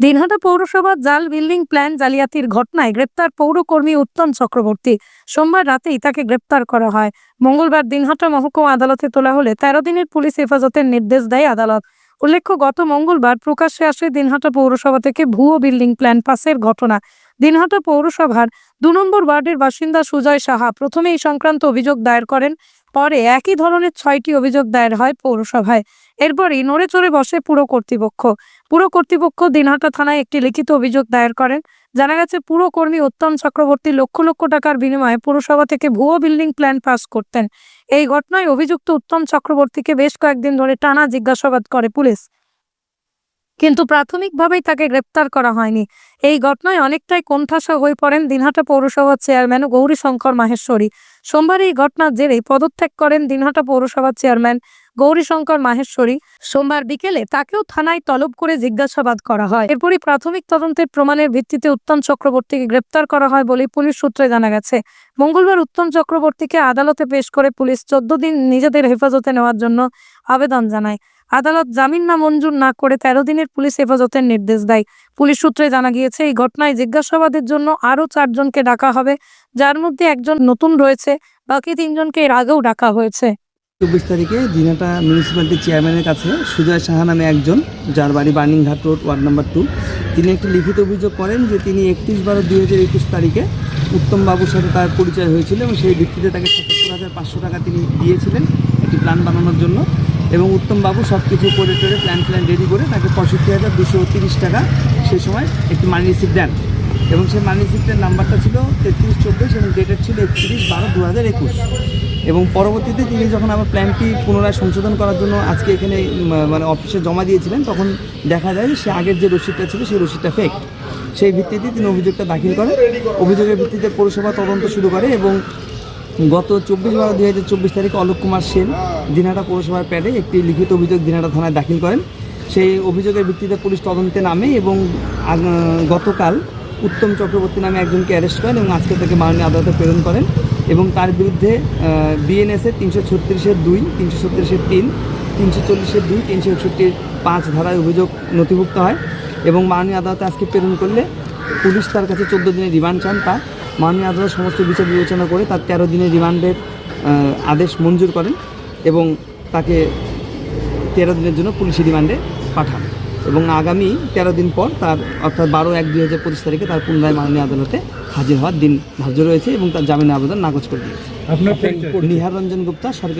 দিনহাটা পৌরসভা জাল building plan জালিয়াতির ঘটনায় গ্রেপ্তার পৌরকর্মী উত্তম চক্রবর্তী। সোমবার রাতেই তাকে গ্রেপ্তার করা হয়। মঙ্গলবার দিনহাটা মহকুমা আদালতে তোলা হলে তেরো দিনের পুলিশ হেফাজতের নির্দেশ দেয় আদালত। উল্লেখ্য, গত মঙ্গলবার প্রকাশ্যে আসে দিনহাটা পৌরসভা থেকে ভুয়ো বিল্ডিং প্ল্যান পাসের ঘটনা। দিনহাটা পৌরসভার দু নম্বর ওয়ার্ডের বাসিন্দা সুজয় সাহা প্রথমে এই সংক্রান্ত অভিযোগ দায়ের করেন, পরে একই ধরনের ছয়টি অভিযোগ দায়ের হয় পৌরসভায়। এরপরই নড়ে চড়ে বসে পুরো কর্তৃপক্ষ। পুরো কর্তৃপক্ষ দিনহাটা থানায় একটি লিখিত অভিযোগ দায়ের করেন। জানা গেছে, পুরো কর্মী উত্তম চক্রবর্তী লক্ষ লক্ষ টাকার বিনিময়ে পুরসভা থেকে ভুয়ো বিল্ডিং প্ল্যান পাস করতেন। এই ঘটনায় অভিযুক্ত উত্তম চক্রবর্তীকে বেশ কয়েকদিন ধরে টানা জিজ্ঞাসাবাদ করে পুলিশ। কিন্তু প্রাথমিকভাবেই তাকে গ্রেপ্তার করা হয়নি। এই ঘটনায় অনেকটাই কণ্ঠাসা হয়ে পড়েন দিনহাটা পৌরসভার চেয়ারম্যান গৌরী শঙ্কর মাহেশ্বরী। সোমবার এই ঘটনার জেরেই পদত্যাগ করেন দিনহাটা পৌরসভার চেয়ারম্যান গৌরীশঙ্কর মাহেশ্বরী সোমবার বিকেলে তাকেও থানায় তলব করে জিজ্ঞাসাবাদ করা হয়। এরপরই প্রাথমিক তদন্তের প্রমাণের ভিত্তিতে উত্তম চক্রবর্তীকে গ্রেপ্তার করা হয় বলে পুলিশ সূত্রে জানা গেছে। মঙ্গলবার উত্তম চক্রবর্তীকে আদালতে পেশ করে পুলিশ চোদ্দ দিন নিজেদের হেফাজতে নেওয়ার জন্য আবেদন জানায়। আদালত জামিন না মঞ্জুর না করে তেরো দিনের পুলিশ হেফাজতের নির্দেশ দেয়। পুলিশ সূত্রে জানা গিয়েছে, এই ঘটনায় জিজ্ঞাসাবাদের জন্য আরও চারজনকে ডাকা হবে, যার মধ্যে একজন নতুন রয়েছে, বাকি তিনজনকে এর আগেও ডাকা হয়েছে। চব্বিশ তারিখে দিনাটা মিউনিসিপ্যালিটি চেয়ারম্যানের কাছে সুজয় সাহা নামে একজন, যার বাড়ি Burningghat road, ward number two. তিনি একটি লিখিত অভিযোগ করেন যে তিনি একত্রিশ বারো দুই হাজার একুশ তারিখে উত্তম বাবুর সাথে তার পরিচয় হয়েছিল এবং সেই ভিত্তিতে তাকে সাতাত্তর হাজার পাঁচশো টাকা তিনি দিয়েছিলেন একটি প্ল্যান বানানোর জন্য। এবং উত্তম বাবু সব কিছু করে টোরে প্ল্যান প্ল্যান রেডি করে তাকে পঁয়ষট্টি হাজার দুশো তিরিশ টাকা সেই সময় একটি মানি রিসিপ্ট দেন। এবং সেই মানি রিসিপ্টের নাম্বারটা ছিল তেত্রিশ চব্বিশ এবং ডেটের ছিল একত্রিশ বারো দু হাজার একুশ। এবং পরবর্তীতে তিনি যখন আবার প্ল্যানটি পুনরায় সংশোধন করার জন্য আজকে এখানে মানে অফিসে জমা দিয়েছিলেন, তখন দেখা যায় যে সে আগের যে রসিদটা ছিল, সেই রসিদটা ফেক সেই ভিত্তিতে তিনি অভিযোগটা দাখিল করেন। অভিযোগের ভিত্তিতে পৌরসভা তদন্ত শুরু করে এবং গত চব্বিশ বারো দুই হাজার চব্বিশ তারিখে অলোক কুমার সেন দিনহাটা পৌরসভার প্যাডে একটি লিখিত অভিযোগ দিনহাটা থানায় দাখিল করেন। সেই অভিযোগের ভিত্তিতে পুলিশ তদন্তে নামে এবং গতকাল উত্তম চক্রবর্তী নামে একজনকে অ্যারেস্ট করেন এবং আজকে তাকে মাননীয় আদালতে প্রেরণ করেন। এবং তার বিরুদ্ধে বিএনএসের তিনশো ছত্রিশের দুই, তিনশো ছত্রিশের তিন, তিনশো চল্লিশের দুই, তিনশো একষট্টির পাঁচ ধারায় অভিযোগ নথিভুক্ত হয় এবং মাননীয় আদালতে আজকে প্রেরণ করলে পুলিশ তার কাছে চোদ্দ দিনের রিমান্ড চান। তা মাননীয় আদালত সমস্ত বিচার বিবেচনা করে তার তেরো দিনের রিমান্ডের আদেশ মঞ্জুর করেন এবং তাকে তেরো দিনের জন্য পুলিশি রিমান্ডে পাঠান। এবং আগামী তেরো দিন পর তার অর্থাৎ বারো এক দুই হাজার পঁচিশ তারিখে তার পুনরায় মাননীয় আদালতে হাজির হওয়ার দিন ধার্য রয়েছে এবং তার জামিনের আবেদন নাকচ করে দিয়েছে। নিহার রঞ্জন গুপ্তা সরকারি